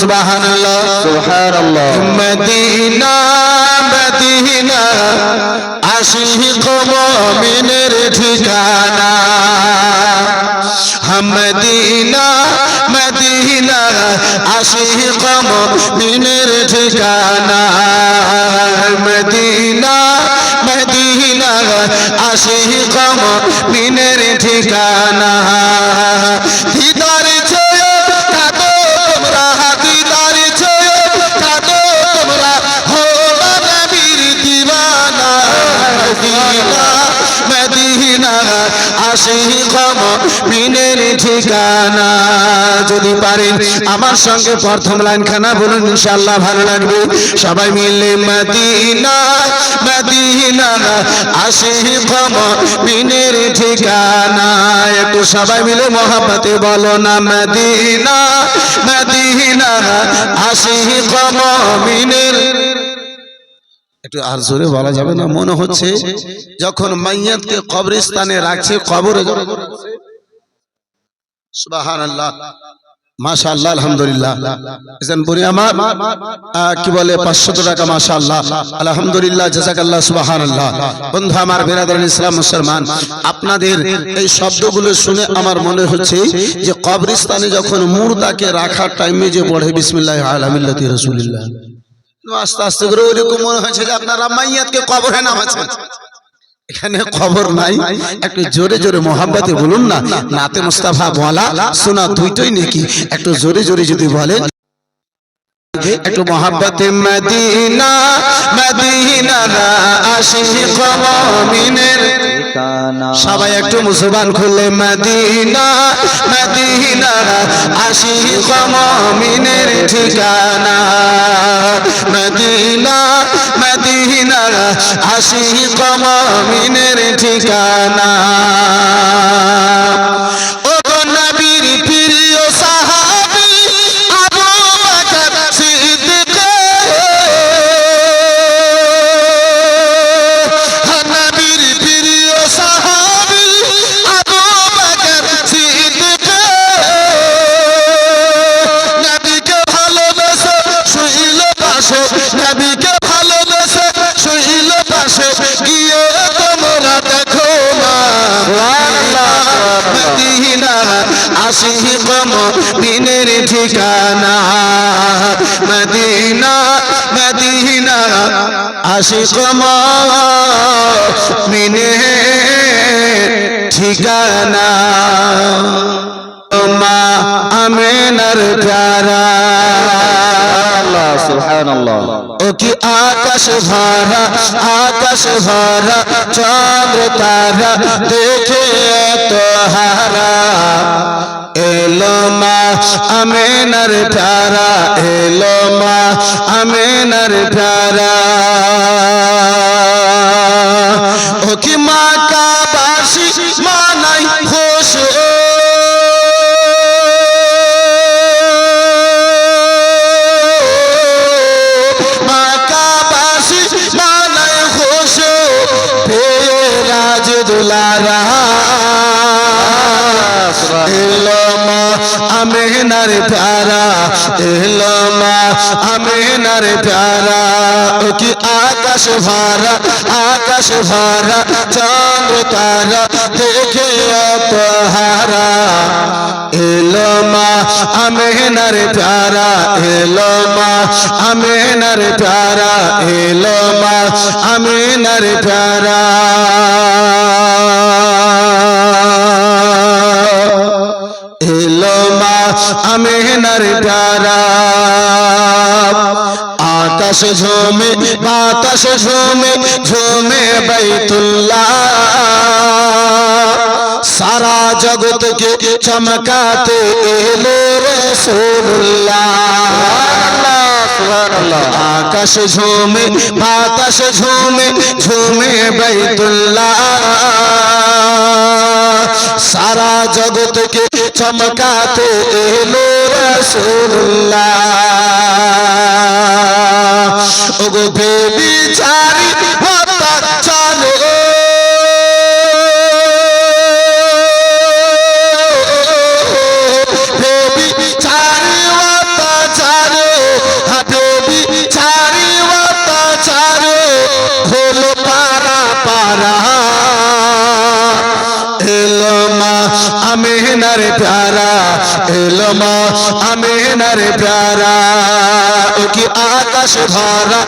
সুবহানাল্লাহ। Medina Medina Ashiq মুমিনের ঠিকানা। হাম মদিনা মদিনা আশিক মুমিনের ঠিকানা। মদিনা মদিনা আশিক মুমিনের ঠিকানা। আশিক মুমিনের ঠিকানা। যদি পারেন আমার সঙ্গে প্রথম লাইন খানা বলুন, ইনশাআল্লাহ ভালো লাগবে। সবাই মিলে মদিনা মদিনা আশিক মুমিনের ঠিকানা। একটু সবাই মিলে মহাপতে বলো না, মদিনা মদিনা আশিক মুমিনের একটু আর জোরে বলা যাবে না, মনে হচ্ছে যখন মাইয়াতকে কবরস্থানে রাখছে, কবরে সুবহানাল্লাহ। মাশাআল্লাহ, আলহামদুলিল্লাহ। এজন আমার কি বলে 500 টাকা, মাশাআল্লাহ। আলহামদুলিল্লাহ জাযাকাল্লাহ সুবহানাল্লাহ। বন্ধু আমার, বিরাদরুল ইসলাম, মুসলমান, আপনাদের এই শব্দগুলো শুনে আমার মনে হচ্ছে যে কবরস্থানে যখন মুর্দাকে রাখার টাইমে যে আস্তে আস্তে করে ওইরকম মনে হয়েছে যে আপনারা মাইয়াতকে কবরে নামাচ্ছেন এখানে খবর নাই। একটু জোরে জোরে মোহাম্মতে বলুন না। নাতে মুস্তাফা বলা শোনা দুইটাই নাকি। একটু জোরে জোরে যদি বলেন। একটু মোহাম্মতে মদিনা মদিনা আশিক ঠিকানা সবাই একটু মুসলমান খুলে মদিনা মদিনা আসি সমিনের ঠিকানা। মদিনা মদিনা আসি সমিনের ঠিকানা। আশিক মুমিনের ঠিকানা। মা আমেনার প্যারা। ও কি আকাশ ভরা আকাশ ভরা চন্দ্র তারা দেখে তো হারা এলো মা আমেনার প্যারা এলো মা আমেনার প্যারা। কি মা কাবাসি মা নাই খুশ মা কাবাসি মা নাই খুশ পেয়ে রাজ দুলারা। আমেনার প্যারা এলো মা প্যারা। ও কি আকাশ ভরা আকাশ ভরা, চন্দ্র তারা, দেখে হারা এলো মা, আমেনার প্যারা, এলো মা, আমেনার প্যারা, এলো মা, আমেনার প্যারা। এলো মা, আমেনার প্যারা। আকাশ ঝোমে, বাতাস ঝোমে ঝোমে বাইতুল্লাহ। সারা জগৎকে চমকাতে এলো রসুল্লাহ আকাশ ঝোমে, বাতাস ঝোমে ঝোমে বাইতুল্লাহ। সারা জগৎকে চমকাতে এলো রসুল্লাহ ওগো বেবি চারি আমিনার প্যারা এলো মা আমিনার প্যারা ও কি আকাশ ভরা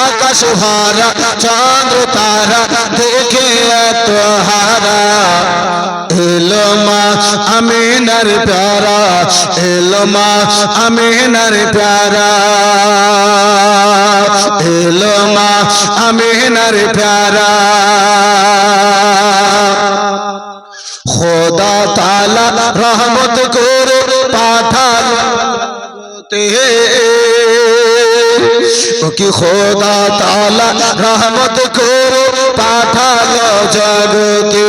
আকাশ ভরা চন্দ্র তারা দেখে এত হারা এলো মা আমিনার প্যারা এলো মা আমিনার প্যারা এলো মা আমিনার প্যারা খোদা তালা রহমত করে পাঠাল কি খোদা তালা রহমত করে পাঠাল জগতে?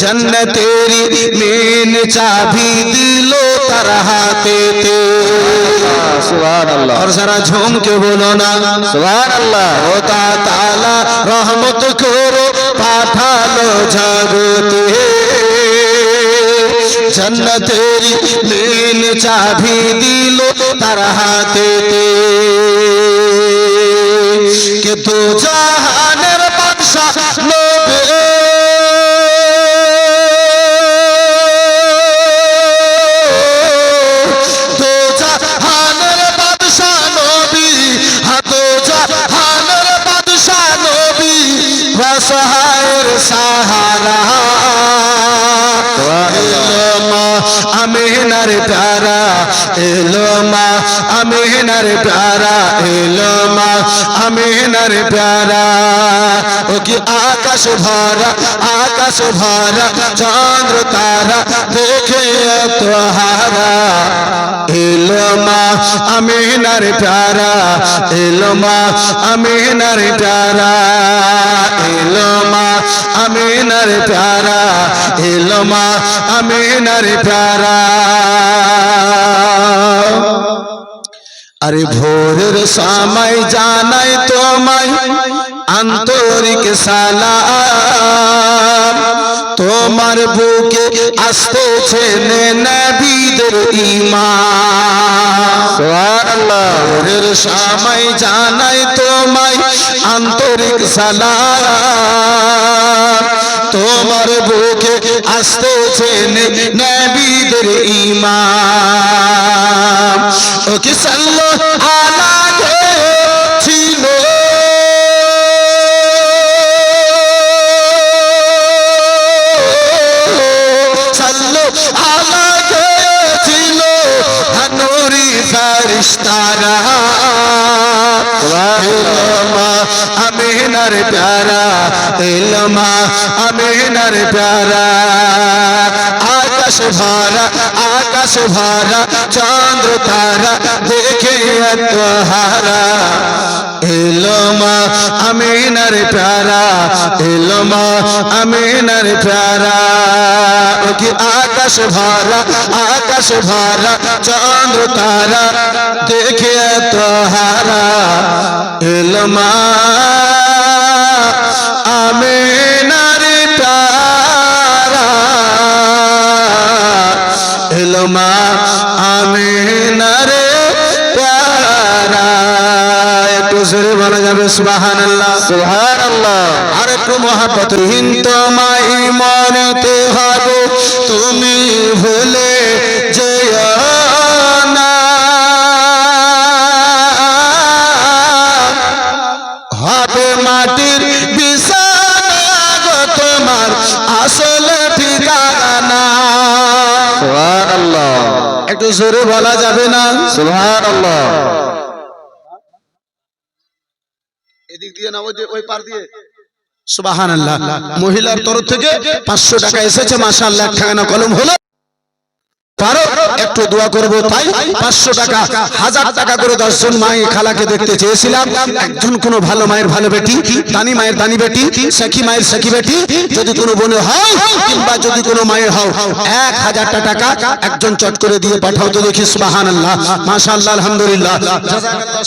জন্ন জন্নতেরি মেন চাবি দিল তার হাতে আর সারা ঝুমকে বলো না সুবহানাল্লাহ। খোদা তালা রহমত করে পাঠালো জগতে। জন্নতের নীল চাবি দিল তার হাতে কে দু আমিনার প্যারা এলো মা আমিনার প্যারা ও কি আকাশ ভরা আকাশ ভরা চন্দ্র তারা দেখে তো হারা এলো মা আমিনার প্যারা এলো মা আমিনার প্যারা এলো মা আমিনার প্যারা এলো মা আমিনার প্যারা আরে ভোরের সময় জানাই তোমায় আন্তরিক সালাম। তোমার বুকে আসতেছে নবীদের ইমান সুবহানাল্লাহ। ভোরের সময় জানাই তোমায় আন্তরিক সালাম। তোমার বুকে আসতেছে নবীদের ইমাম। ও কি সাল্লো আলাকে ছিল? সাল্লো আলাকে ছিল হানুরি ফারিস্তারা ইলমা আমিনার প্যারা ইলমা আমিনার প্যারা। আকাশ ভরা আকাশ ভরা, চন্দ্র তারা, দেখে এত হারা ইলমা আমিনার প্যারা ইলমা আমিনার প্যারা। ও কি আকাশ ভরা আকাশ ভরা, চন্দ্র তারা ইলমা আমিনার প্যারা ইলমা আমিনার প্যারা একটু জোরে বলা যাবে সুবহানাল্লাহ। সুবহানাল্লাহ। আর একটু মহাপত হিন তোমায় মরতে হবে। তুমি ভুলে জোরে বলা যাবে না। সুবহানাল্লাহ। এদিক দিয়ে না ওই যে- ওই পার দিয়ে। সুবাহান মহিলার তরফ থেকে পাঁচশো টাকা এসেছে মাসা আল্লাহ কলম হলো। পারো একটু দোয়া তাই পাঁচশো টাকা, হাজার টাকা করে দশজন খালাকে দেখতে চেয়েছিলাম। একজন ভালো মায়ের ভালো বেটি, দানি মায়ের দানি বেটি মায়ের বেটি, যদি কোনো বোনে হয় কিংবা যদি কোনো মায়ের হও এক টাকা একজন চট করে দিয়ে পাঠাও তো আল্লাহ মাশা আল্লাহ আলহামদুলিল্লাহ।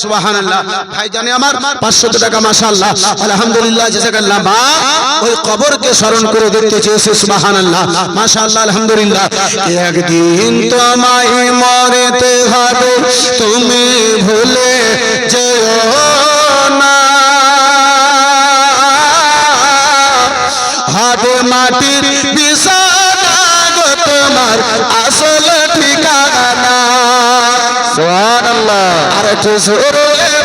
সুবাহান আল্লাহ ভাই জানে আমার, পাঁচশো টাকা আল্লাহ আলহামদুলিল্লাহ ওই কবরকে স্মরণ করে দেখতে চেয়েছে সুবাহান আল্লাহ মাশা আল্লাহ আলহামদুলিল্লাহ একদিন একদিন তোমায় মরেতে হবে তুমি ভুলে যেও না। হবে মাটির গো তোমার আসল ঠিকানা। সোহানাল্লাহ আর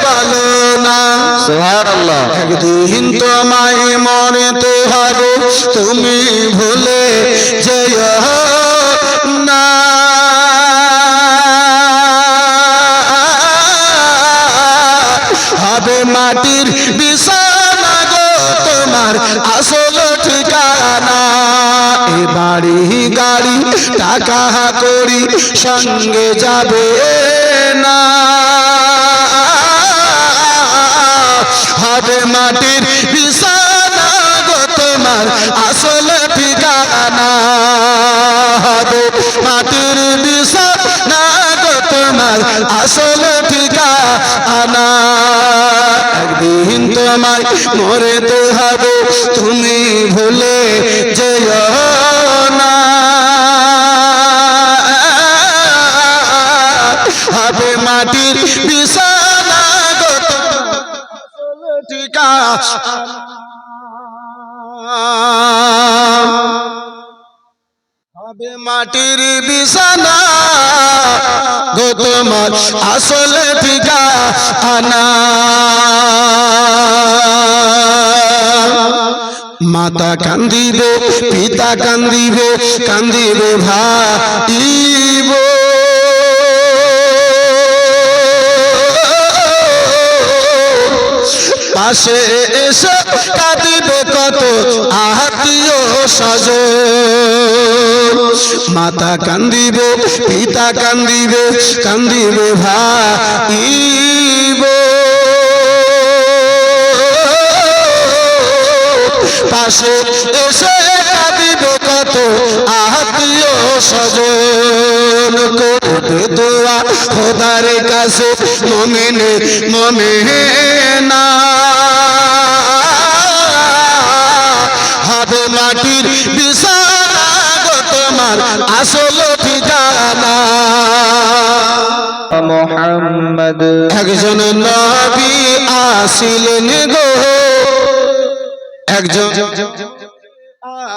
বলো না। সোহানাল্লাহ একদিন তোমায় মরেতে হবে তুমি ভুলে যেও মাটির বিছানা গো তোমার আসল ঠিকানা। এ বাড়ি গাড়ি টাকা করি সঙ্গে যাবে। মরেতে হবে তুমি ভুলে যেও না। হবে মাটির বিছানা গো তোমার। হবে মাটির বিছানা। গো তোমার আসল ঠিকানা। মাতা কান্দিবে, পিতা কান্দিবে কান্দিবে ভাইব পাশে এসে কাঁদিবে কত আত্মীয় সজ মাতা কান্দিবে, পিতা কান্দিবে কান্দিবে ভাইব পাশে এসে কাঁদিবে কত আত্মীয় স্বজন। করবে দোয়া খোদার কাছে মনে মনে না। মুহাম্মদ। একজন নবী আসিলেন গো। একজন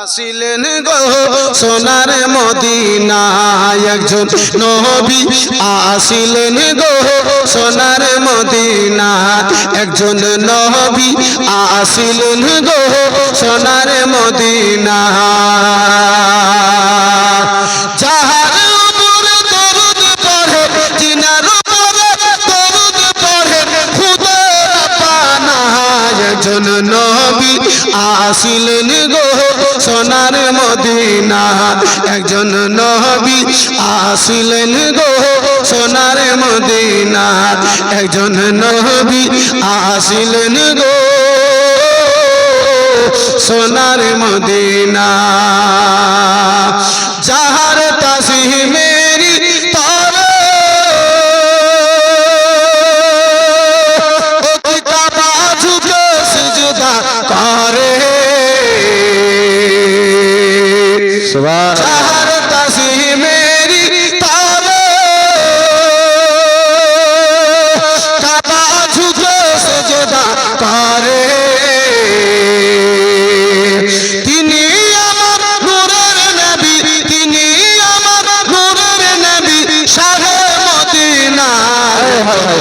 আসিলেন গো। সোনার মদিনায় একজন নবী আসিলেন গো। সোনার মদিনা একজন নবী আসিলেন গো। সোনার মদিনা আসিলেন গো সোনার মদিনা। একজন নবী আসিলেন গো সোনার মদিনা। একজন নবী আসিলেন গো সোনার মদিনা। যাহার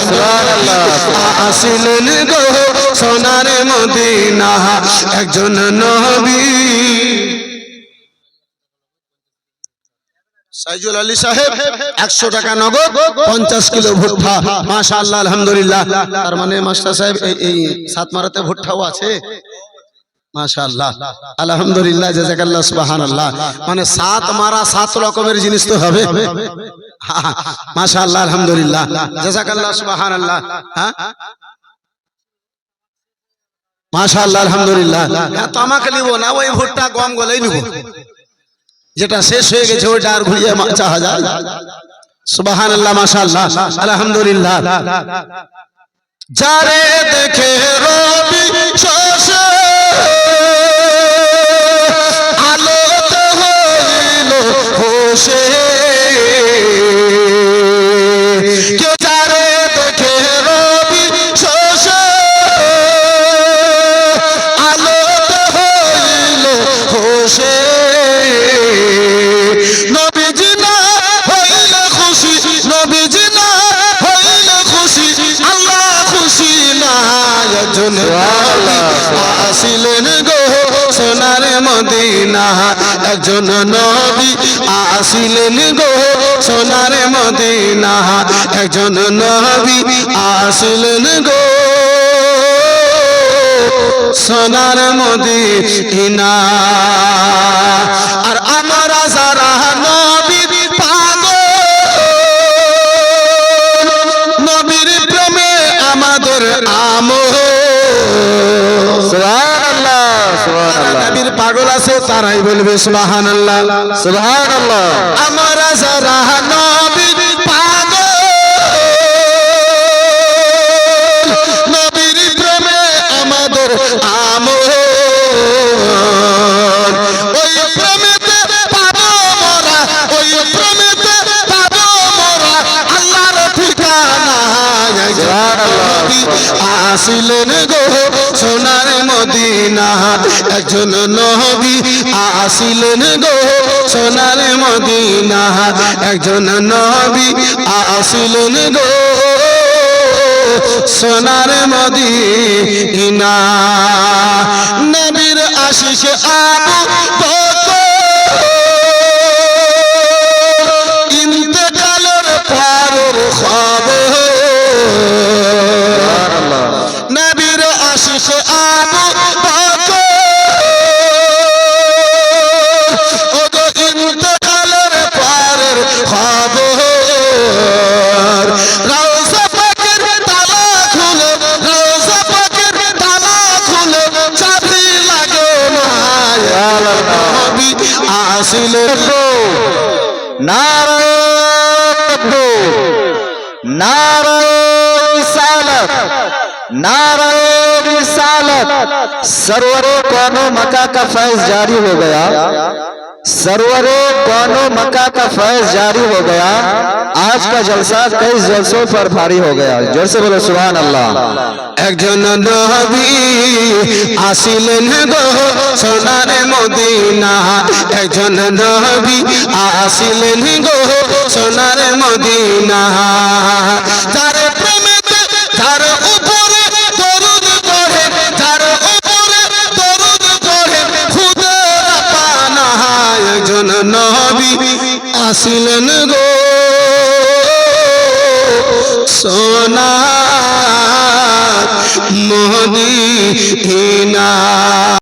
সুবহানাল্লাহ। আসিলেন গো সোনার মদিনা একজন সাইজুল আলী সাহেব, একশো টাকা নগদ, পঞ্চাশ কিলো ভুট্টা। আল্লাহ আলহামদুলিল্লাহ। তার মানে মাস্টার সাহেব, এই সাত মারাতে ভুট্টাও আছে। আলহামদুলিল্লাহ মানে মারা সাত রকমের জিনিস তো হবে। মাশা আল্লাহ আলহামদুলিল্লাহ আল্লাহ হ্যাঁ? আলহামদুলিল্লাহ। হ্যাঁ তো আমাকে নিব না, ওই ভুট্টা গম গলেই নিব। যেটা শেষ হয়ে গেছে, ওইটা আর ঘুরিয়ে চাহা যায় সুবাহান আল্লাহ মাশা আল্লাহ আলহামদুলিল্লাহ। যারে দেখে রবি শোষে আলোতে হইল হোসে আসিলেন গো সোনার মদিনা। একজন নবী আসিলেন গো সোনার মদিনা। একজন নবী আসিলেন গো সোনার মদিনা। আর আমরা সুবহানাল্লাহ সুবহানাল্লাহ। নবীর পাগল আছে তারাই বলবে সুবহানাল্লাহ। সুবহানাল্লাহ। আমরা যারা নবীর মদিনা একজন নবী আসিলেন গো সোনার মদিনা একজন নবী আসিলেন গো সোনার মদিনা নবীর আশিস বকর सरवरे कौनो मक्का का फैज जारी हो गया सरवरे कौनो मक्का का फैज जारी हो गया आज का जलसा कई जलसों पर भारी हो गया जोर से बोलो सुभान अल्लाह একজন নবী আসিলেন গো সোনার মদিনা একজন নবী আসিলেন গো সোনার মদিনা তার আসিলেন গো। সোনা মদিনা